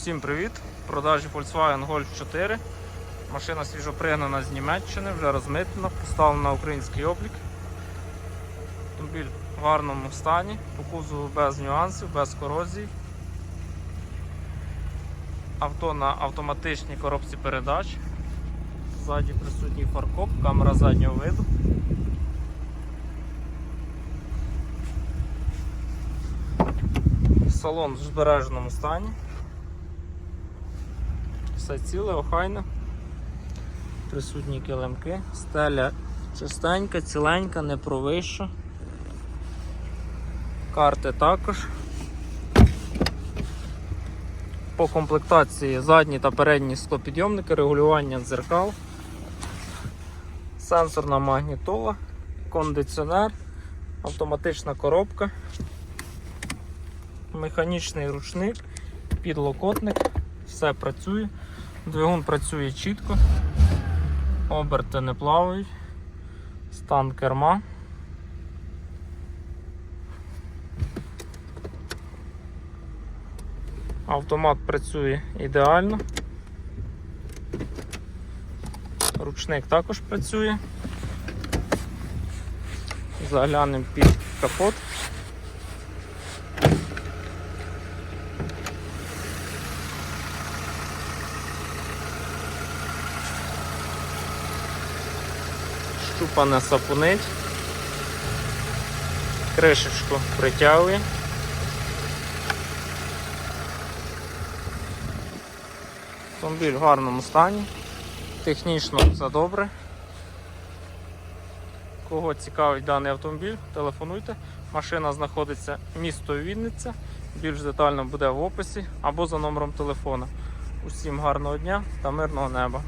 Всім привіт! В продажі Volkswagen Golf 4. Машина свіжо пригнана з Німеччини, вже розмитнена, поставлена на український облік. Автомобіль в гарному стані, по кузову без нюансів, без корозій. Авто на автоматичній коробці передач. Ззаді присутній фаркоп, камера заднього виду. Салон в збереженому стані. Все ціле, охайне. Присутні килимки. Стеля чистенька, ціленька, не провища. Карти також. По комплектації задні та передні склопідйомники, регулювання дзеркал, сенсорна магнітола, кондиціонер, автоматична коробка, механічний ручник, підлокотник, все працює, двигун працює чітко, оберти не плавають, стан керма. Автомат працює ідеально. Ручник також працює. Заглянемо під капот. Щупа не сапунить. Кришечку притягує. Автомобіль в гарному стані, технічно все добре. Кого цікавить даний автомобіль, телефонуйте. Машина знаходиться місто Вінниця. Більш детально буде в описі або за номером телефона. Усім гарного дня та мирного неба.